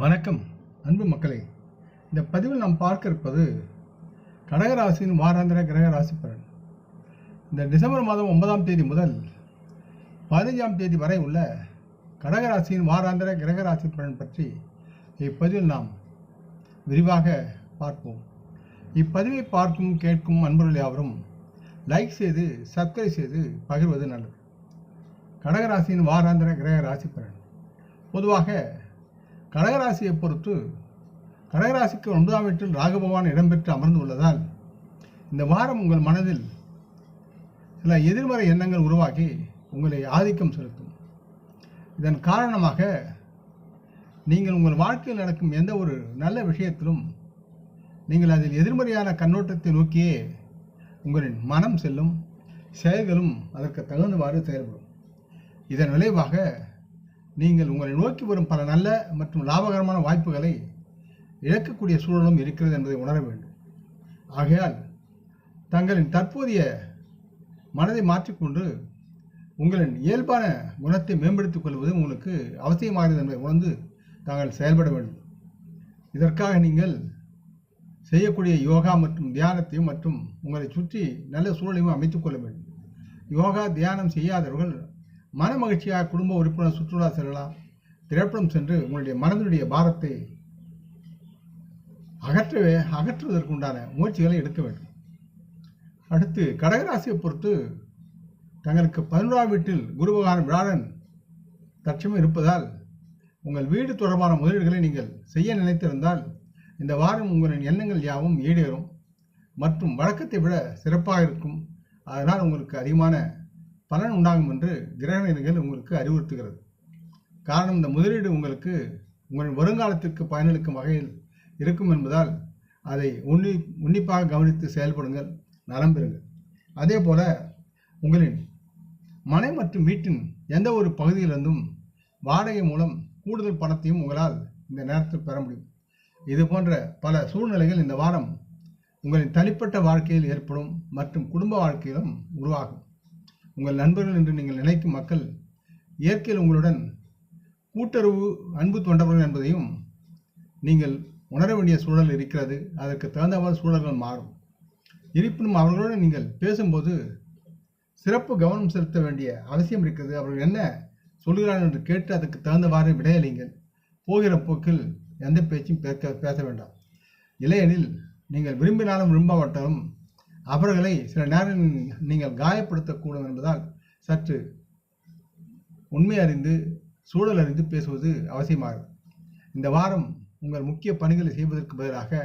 வணக்கம் அன்பு மக்களே. இந்த பதிவில் நாம் பார்க்க இருப்பது கடகராசியின் வாராந்திர கிரக ராசி பலன். இந்த டிசம்பர் மாதம் ஒன்பதாம் தேதி முதல் பதினைஞ்சாம் தேதி வரை உள்ள கடகராசியின் வாராந்திர கிரக ராசி பலன் பற்றி இப்பதிவில் நாம் விரிவாக பார்ப்போம். இப்பதிவை பார்க்கும் கேட்கும் அன்பர்கள் யாவரும் லைக் செய்து சப்ஸ்கிரைப் செய்து பகிர்வது நல்லது. கடகராசியின் வாராந்திர கிரக ராசி பலன். பொதுவாக கடகராசியை பொறுத்து கடகராசிக்கு ஒன்பதாம் வீட்டில் ராகபவான் இடம்பெற்று அமர்ந்து உள்ளதால் இந்த வாரம் உங்கள் மனதில் சில எதிர்மறை எண்ணங்கள் உருவாகி உங்களை ஆதிக்கம் செலுத்தும். இதன் காரணமாக நீங்கள் உங்கள் வாழ்க்கையில் நடக்கும் எந்த ஒரு நல்ல விஷயத்திலும் நீங்கள் அதில் எதிர்மறையான கண்ணோட்டத்தை நோக்கியே உங்களின் மனம் செல்லும் செயல்களும் அதற்கு தகுந்தவாறு செயல்படும். இதன் விளைவாக நீங்கள் உங்களை நோக்கி வரும் பல நல்ல மற்றும் லாபகரமான வாய்ப்புகளை இழக்கக்கூடிய சூழலும் இருக்கிறது என்பதை உணர வேண்டும். ஆகையால் தங்களின் தற்போதைய மனதை மாற்றிக்கொண்டு உங்களின் இயல்பான குணத்தை மேம்படுத்திக் கொள்வது உங்களுக்கு அவசியமாகிறது என்பதை உணர்ந்து தாங்கள் செயல்பட வேண்டும். இதற்காக நீங்கள் செய்யக்கூடிய யோகா மற்றும் தியானத்தையும் மற்றும் உங்களை சுற்றி நல்ல சூழலையும் அமைத்துக் கொள்ள வேண்டும். யோகா தியானம் செய்யாதவர்கள் மன மகிழ்ச்சியாக குடும்ப உறுப்பினர் சுற்றுலா செல்லலாம். திரைப்படம் சென்று உங்களுடைய மனதினுடைய பாரத்தை அகற்றவே அகற்றுவதற்கு உண்டான முயற்சிகளை எடுக்க வேண்டும். அடுத்து கடகராசியை பொறுத்து தங்களுக்கு பதினோராம் வீட்டில் குருபகவான் விழாடன் தற்சமயம் இருப்பதால் உங்கள் வீடு தொடர்பான முதலீடுகளை நீங்கள் செய்ய நினைத்திருந்தால் இந்த வாரம் உங்களின் எண்ணங்கள் யாவும் ஈடேறும் மற்றும் வழக்கத்தை விட சிறப்பாக இருக்கும். அதனால் உங்களுக்கு அதிகமான பலன் உண்டாகும் என்று கிரகணிகள் உங்களுக்கு அறிவுறுத்துகிறது. காரணம் இந்த முதலீடு உங்களுக்கு உங்கள் வருங்காலத்திற்கு பயனளிக்கும் வகையில் இருக்கும் என்பதால் அதை உன்னி உன்னிப்பாக கவனித்து செயல்படுங்கள் நலம் பெறுங்கள். அதே போல உங்களின் மனை மற்றும் வீட்டின் எந்த ஒரு பகுதியிலிருந்தும் வாடகை மூலம் கூடுதல் பணத்தையும் உங்களால் இந்த நேரத்தில் பெற முடியும். இது போன்ற பல சூழ்நிலைகள் இந்த வாரம் உங்களின் தனிப்பட்ட வாழ்க்கையில் ஏற்படும் மற்றும் குடும்ப வாழ்க்கையிலும் உருவாகும். உங்கள் நண்பர்கள் என்று நீங்கள் நினைக்கும் மக்கள் இயற்கையில் உங்களுடன் கூட்டுறவு அன்பு தொண்டவர்கள் என்பதையும் நீங்கள் உணர வேண்டிய சூழல் இருக்கிறது. அதற்கு தகுந்தவாறு சூழல்கள் மாறும். இருப்பினும் அவர்களுடன் நீங்கள் பேசும்போது சிறப்பு கவனம் செலுத்த வேண்டிய அவசியம் இருக்கிறது. அவர்கள் என்ன சொல்கிறார்கள் என்று கேட்டு அதற்கு தகுந்தவாறு விடையளிங்கள் போகிற போக்கில் எந்த பேச்சும் பேச பேச வேண்டாம். இல்லையெனில் நீங்கள் விரும்பினாலும் விரும்பாவிட்டாலும் அவர்களை சில நேரம் நீங்கள் காயப்படுத்தக்கூடும் என்பதால் சற்று உண்மை அறிந்து சூழல் அறிந்து பேசுவது அவசியமாகும். இந்த வாரம் உங்கள் முக்கிய பணிகளை செய்வதற்கு பதிலாக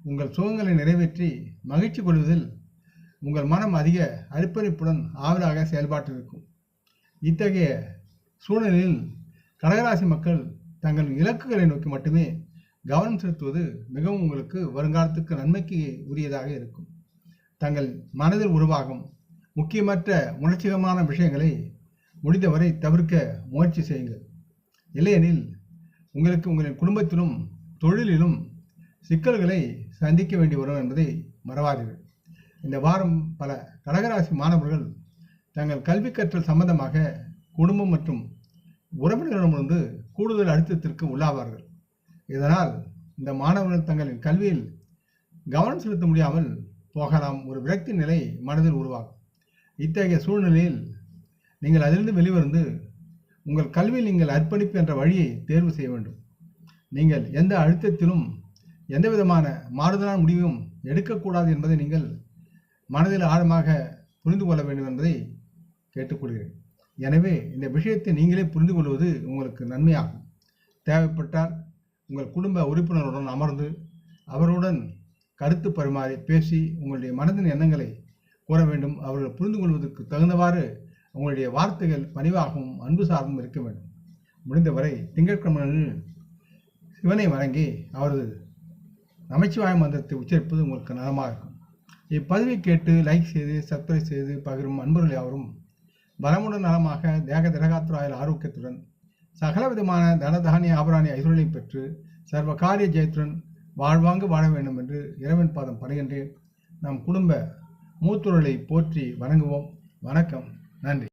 உங்கள் சுகங்களை நிறைவேற்றி மகிழ்ச்சி கொள்வதில் உங்கள் மனம் அதிக அர்ப்பணிப்புடன் ஆவலாக செயல்பாட்டிருக்கும். இத்தகைய சூழ்நிலையில் கடகராசி மக்கள் தங்கள் இலக்குகளை நோக்கி மட்டுமே கவனம் செலுத்துவது மிகவும் உங்களுக்கு வருங்காலத்துக்கு நன்மைக்கு உரியதாக இருக்கும். தங்கள் மனதில் உருவாகும் முக்கியமற்ற உணர்ச்சிகரமான விஷயங்களை முடிந்தவரை தவிர்க்க முயற்சி செய்யுங்கள். இல்லையெனில் உங்களுக்கு உங்களின் குடும்பத்திலும் தொழிலிலும் சிக்கல்களை சந்திக்க வேண்டி வரும் என்பதை மறவாதீர்கள். இந்த வாரம் பல கடகராசி மாணவர்கள் தங்கள் கல்வி கற்றல் சம்பந்தமாக குடும்பம் மற்றும் உறவினர்களிடமிருந்து கூடுதல் அழுத்தத்திற்கு உள்ளாவார்கள். இதனால் இந்த மாணவர்கள் தங்களின் கல்வியில் கவனம் செலுத்த முடியாமல் போகலாம். ஒரு விரக்தி நிலை மனதில் உருவாகும். இத்தகைய சூழ்நிலையில் நீங்கள் அதிலிருந்து வெளிவந்து உங்கள் கல்வியில் நீங்கள் அர்ப்பணிப்பு என்ற வழியை தேர்வு செய்ய வேண்டும். நீங்கள் எந்த அழுத்தத்திலும் எந்த விதமான மாறுதலான முடிவும் எடுக்கக்கூடாது என்பதை நீங்கள் மனதில் ஆழமாக புரிந்து கொள்ள வேண்டும் என்பதை கேட்டுக்கொள்கிறேன். எனவே இந்த விஷயத்தை நீங்களே புரிந்து கொள்வது உங்களுக்கு நன்மையாகும். தேவைப்பட்டால் உங்கள் குடும்ப உறுப்பினருடன் அமர்ந்து அவருடன் கருத்து பரிமாறி பேசி உங்களுடைய மனதின் எண்ணங்களை கூற வேண்டும். அவர்கள் புரிந்து கொள்வதற்கு தகுந்தவாறு உங்களுடைய வார்த்தைகள் பணிவாகவும் அன்பு சார்ந்தும் இருக்க வேண்டும். முடிந்தவரை திங்கட்கிழமையில் சிவனை வணங்கி அவரது நமச்சிவாய மந்திரத்தை உச்சரிப்பது உங்களுக்கு நலமாக இருக்கும். இப்பதிவை கேட்டு லைக் செய்து சப்ஸ்கிரைப் செய்து பகிரும் அன்பர்கள் யாவரும் பலமுடன் நலமாக தேக திரகாத்துராயல் ஆரோக்கியத்துடன் சகல விதமான தனதானிய ஆபராணி ஐஸ்வர்யை பெற்று சர்வ காரிய ஜெயத்துடன் வாழ்வாங்கு வாழ வேண்டும் என்று இறைவன் பாதம் படுகின்றேன் நம் குடும்ப மூத்தொருளை போற்றி வணங்குவோம். வணக்கம். நன்றி.